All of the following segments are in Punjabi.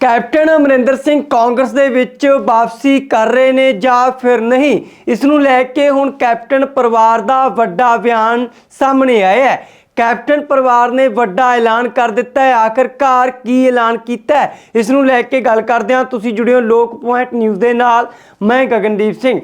ਕੈਪਟਨ ਅਮਰਿੰਦਰ ਸਿੰਘ ਕਾਂਗਰਸ ਦੇ ਵਿੱਚ ਵਾਪਸੀ ਕਰ ਰਹੇ ਨੇ ਜਾਂ ਫਿਰ ਨਹੀਂ? ਇਸ ਨੂੰ ਲੈ ਕੇ ਹੁਣ ਕੈਪਟਨ ਪਰਿਵਾਰ ਦਾ ਵੱਡਾ ਬਿਆਨ ਸਾਹਮਣੇ ਆਇਆ ਹੈ। ਕੈਪਟਨ ਪਰਿਵਾਰ ਨੇ ਵੱਡਾ ਐਲਾਨ ਕਰ ਦਿੱਤਾ ਹੈ। ਆਖਰਕਾਰ ਕੀ ਐਲਾਨ ਕੀਤਾ ਹੈ? ਇਸ ਨੂੰ ਲੈ ਕੇ ਗੱਲ ਕਰਦੇ ਹਾਂ। ਤੁਸੀਂ ਜੁੜਿਓ ਲੋਕ ਪੁਆਇੰਟ ਨਿਊਜ਼ ਦੇ ਨਾਲ। ਮੈਂ ਗਗਨਦੀਪ ਸਿੰਘ।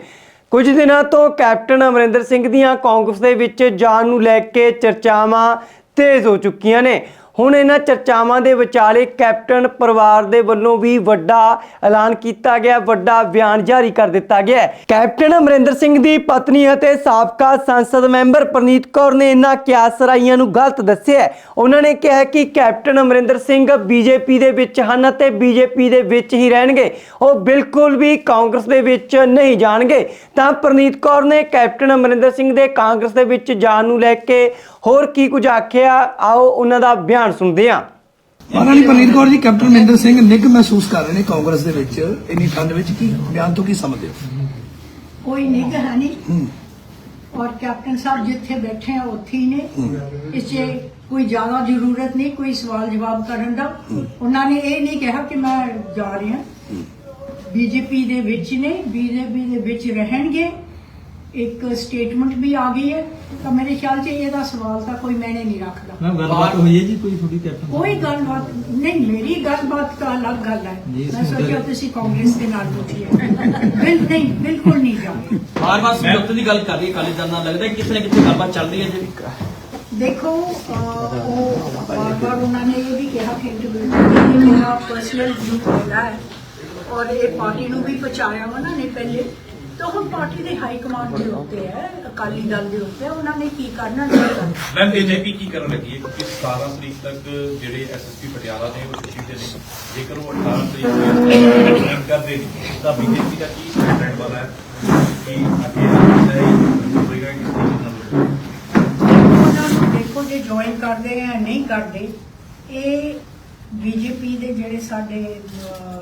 ਕੁਝ ਦਿਨਾਂ ਤੋਂ ਕੈਪਟਨ ਅਮਰਿੰਦਰ ਸਿੰਘ ਦੀਆਂ ਕਾਂਗਰਸ ਦੇ ਵਿੱਚ ਜਾਣ ਨੂੰ ਲੈ ਕੇ ਚਰਚਾਵਾਂ ਤੇਜ਼ ਹੋ ਚੁੱਕੀਆਂ ਨੇ। ਹੁਣ ਇਹਨਾਂ ਚਰਚਾਵਾਂ ਦੇ ਵਿਚਾਲੇ ਕੈਪਟਨ ਪਰਿਵਾਰ ਦੇ ਵੱਲੋਂ ਵੀ ਵੱਡਾ ਐਲਾਨ ਕੀਤਾ ਗਿਆ, ਵੱਡਾ ਬਿਆਨ ਜਾਰੀ ਕਰ ਦਿੱਤਾ ਗਿਆ ਕੈਪਟਨ ਅਮਰਿੰਦਰ ਸਿੰਘ ਦੀ ਪਤਨੀ ਅਤੇ ਸਾਬਕਾ ਸੰਸਦ ਮੈਂਬਰ ਪ੍ਰਨੀਤ ਕੌਰ ਨੇ ਇਹਨਾਂ ਕਿਆਸਰਾਈਆਂ ਨੂੰ ਗਲਤ ਦੱਸਿਆ ਉਹਨਾਂ ਨੇ ਕਿਹਾ ਕਿ ਕੈਪਟਨ ਅਮਰਿੰਦਰ ਸਿੰਘ ਬੀਜੇਪੀ ਦੇ ਵਿੱਚ ਹਨ ਅਤੇ ਬੀਜੇਪੀ ਦੇ ਵਿੱਚ ਹੀ ਰਹਿਣਗੇ। ਉਹ ਬਿਲਕੁਲ ਵੀ ਕਾਂਗਰਸ ਦੇ ਵਿੱਚ ਨਹੀਂ ਜਾਣਗੇ। ਤਾਂ ਪ੍ਰਨੀਤ ਕੌਰ ਨੇ ਕੈਪਟਨ ਅਮਰਿੰਦਰ ਸਿੰਘ ਦੇ ਕਾਂਗਰਸ ਦੇ ਵਿੱਚ ਜਾਣ ਨੂੰ ਲੈ ਕੇ ਹੋਰ ਕੀ ਕੁਝ ਆਖਿਆ? ਆਓ ਉਹਨਾਂ ਦਾ ਬਿਆਨ ਸੁਣਦੇ ਹਾਂ। ਮਹਾਰਾਣੀ ਪਰਨੀਤ ਕੌਰ ਜੀ ਕੈਪਟਨ ਮਹਿੰਦਰ ਸਿੰਘ ਨਿੱਘ ਮਹਿਸੂਸ ਕਰ ਰਹੇ ਨੇ ਕਾਂਗਰਸ ਦੇ ਵਿੱਚ। ਇੰਨੀ ਠੰਡ ਵਿੱਚ ਕੀ ਬਿਆਨ ਤੋਂ ਕੀ ਸਮਝਦੇ ਹੋ? ਕੋਈ ਨਿੱਘ ਹੈ ਨਹੀਂ। ਔਰ ਕੈਪਟਨ ਸਾਹਿਬ ਜਿੱਥੇ ਬੈਠੇ ਆ ਉੱਥੇ ਹੀ ਨੇ। ਇਸ ਕੋਈ ਜ਼ਿਆਦਾ ਜ਼ਰੂਰਤ ਨਹੀਂ ਕੋਈ ਸਵਾਲ ਜਵਾਬ ਕਰਨ ਦਾ। ਉਹਨਾਂ ਨੇ ਇਹ ਨਹੀਂ ਕਿਹਾ ਕਿ ਮੈਂ ਜਾ ਰਿਹਾ। ਬੀਜੇਪੀ ਦੇ ਵਿੱਚ ਨੇ ਬੀਜੇਪੀ ਦੇ ਵਿੱਚ ਰਹਿਣਗੇ। ਇੱਕ ਸਟੇਟਮੈਂਟ ਵੀ ਆ ਗਈ ਹੈ ਤਾਂ ਮੇਰੇ ਖਿਆਲ 'ਚ ਇਹਦਾ ਸਵਾਲ ਤਾਂ ਕੋਈ ਮੈਨੇ ਨਹੀਂ ਰੱਖਦਾ। ਮੈਮ ਗੱਲਬਾਤ ਹੋਈ ਹੈ ਜੀ ਕੋਈ ਤੁਹਾਡੀ ਕੈਪਟਨ ਕੋਈ ਗੱਲਬਾਤ ਨਹੀਂ ਮੇਰੀ ਗੱਲਬਾਤ ਤਾਂ ਅਲੱਗ ਗੱਲ ਹੈ। ਮੈਂ ਸੋਚਿਆ ਤੁਸੀਂ ਕਾਂਗਰਸ ਦੇ ਨਾਲ ਪੁੱਛੀ ਹੈ ਬਿਲ ਨਹੀਂ ਬਿਲਕੁਲ ਨਹੀਂ ਜਾਵੇ ਬਾਰ ਬਾਰ ਸੰਯੁਕਤ ਦੀ ਗੱਲ ਕਰ ਰਹੀ ਹੈ ਕਾਲੀ ਦਲ ਨਾਲ ਲੱਗਦਾ ਕਿਤੇ ਨਾ ਕਿਤੇ ਗੱਲਬਾਤ ਚੱਲ ਰਹੀ ਹੈ ਜੀ। ਦੇਖੋ ਉਹ ਬਾਰ-ਬਾਰ ਉਹਨਾਂ ਨੇ ਇਹ ਵੀ ਕਿਹਾ ਕਿ ਇੰਟਰਵਿਊ ਕਿ ਮੇਰਾ ਪਰਸਨਲ ਵਿਊ ਹੈਗਾ ਹੈ। ਔਰ ਇਹ ਪਾਰਟੀ ਨੂੰ ਵੀ ਪਹੁੰਚਾਇਆ ਉਹਨਾਂ ਨੇ ਪਹਿਲੇ। ਤਾਂ ਹੁਣ ਪਾਰਟੀ ਦੇ ਹਾਈ ਕਮਾਂਡ ਦੇ ਉੱਤੇ ਹੈ ਅਕਾਲੀ ਦਲ ਦੇ ਉੱਤੇ ਹੈ, ਉਹਨਾਂ ਨੇ ਕੀ ਕਰਨਾ ਨਹੀਂ ਕਰਨਾ? ਮੈਮ ਬੀਜੇਪੀ ਕੀ ਕਰਨ ਲੱਗੀ ਹੈ? ਕਿਉਂਕਿ 17 ਤਰੀਕ ਤੱਕ ਜਿਹੜੇ ਐਸਐਸਪੀ ਪਟਿਆਲਾ ਨੇ ਉਹ ਛੁੱਟੀ ਤੇ ਨੇ ਜੇਕਰ ਉਹ 18 ਤਰੀਕ ਨੂੰ ਨਹੀਂ ਕਰਦੇ ਨਹੀਂ ਤਾਂ ਬੀਜੇਪੀ ਦਾ ਕੀ ਸਟੈਂਡ ਵਾਲਾ ਹੈ? ਕਿ ਅੱਗੇ ਸਹੀ ਹੋਵੇਗਾ ਕਿ ਨਹੀਂ ਹੋਵੇਗਾ ਉਹਨਾਂ ਨੂੰ ਦੇਖੋ ਜੇ ਜੁਆਇਨ ਕਰਦੇ ਆ ਨਹੀਂ ਕਰਦੇ ਇਹ ਬੀਜੇਪੀ ਦੇ ਜਿਹੜੇ ਸਾਡੇ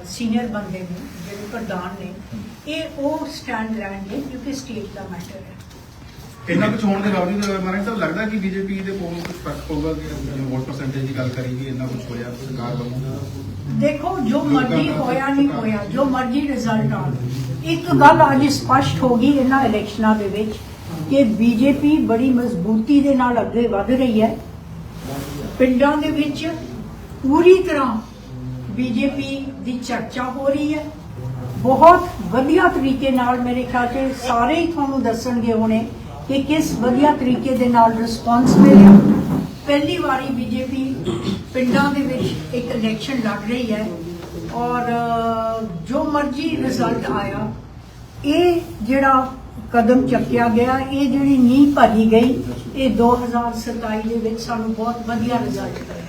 ਸੀਨੀਅਰ ਬੰਦੇ ਨੇ ਜਿਹੜੇ ਪ੍ਰਧਾਨ ਨੇ ਇਹ ਉਹ ਸਟੈਂਡ ਲੈਣਗੇ ਕਿਉਂਕਿ ਸਟੇਟ ਦਾ ਮੈਟਰ ਹੈ। ਇੰਨਾ ਕੁਝ ਹੋਣ ਦੇ ਬਾਵਜੂਦ ਮਾਰਨ ਸਾਹਿਬ ਲੱਗਦਾ ਕਿ ਬੀਜੇਪੀ ਦੇ ਕੋਲ ਕੁਝ ਫ਼ਰਕ ਪਊਗਾ ਕਿ ਵੋਟ ਪਰਸੈਂਟੇਜ ਦੀ ਗੱਲ ਕਰੀ ਵੀ ਇੰਨਾ ਕੁਝ ਹੋਇਆ ਸਰਕਾਰ ਵੱਲੋਂ? ਦੇਖੋ ਜੋ ਮਰਜ਼ੀ ਹੋਇਆ ਨਹੀਂ ਹੋਇਆ ਜੋ ਮਰਜ਼ੀ ਰਿਜ਼ਲਟ ਆ ਇੱਕ ਗੱਲ ਅੱਜ ਸਪਸ਼ਟ ਹੋ ਗਈ ਇਹਨਾਂ ਇਲੈਕਸ਼ਨਾਂ ਦੇ ਵਿੱਚ ਕਿ ਬੀਜੇਪੀ ਬੜੀ ਮਜ਼ਬੂਤੀ ਦੇ ਨਾਲ ਅੱਗੇ ਵਧ ਰਹੀ ਹੈ। ਪਿੰਡਾਂ ਦੇ ਵਿੱਚ ਪੂਰੀ ਤਰ੍ਹਾਂ ਬੀਜੇਪੀ ਦੀ ਚਰਚਾ ਹੋ ਰਹੀ ਹੈ। ਬਹੁਤ ਵਧੀਆ ਤਰੀਕੇ ਨਾਲ ਮੇਰੇ ਖਿਆਲ 'ਚ ਸਾਰੇ ਹੀ ਤੁਹਾਨੂੰ ਦੱਸਣਗੇ ਹੁਣੇ ਕਿ ਕਿਸ ਵਧੀਆ ਤਰੀਕੇ ਦੇ ਨਾਲ ਰਿਸਪਾਂਸ ਮਿਲਿਆ। ਪਹਿਲੀ ਵਾਰੀ ਬੀਜੇਪੀ ਪਿੰਡਾਂ ਦੇ ਵਿੱਚ ਇੱਕ ਇਲੈਕਸ਼ਨ ਲੜ ਰਹੀ ਹੈ ਔਰ ਜੋ ਮਰਜ਼ੀ ਰਿਜ਼ਲਟ ਆਇਆ, ਇਹ ਜਿਹੜਾ ਕਦਮ ਚੱਕਿਆ ਗਿਆ, ਇਹ ਜਿਹੜੀ ਨੀਂਹ ਭਰੀ ਗਈ, ਇਹ 2027 ਦੇ ਵਿੱਚ ਸਾਨੂੰ ਬਹੁਤ ਵਧੀਆ ਰਿਜ਼ਲਟ ਕਰੇ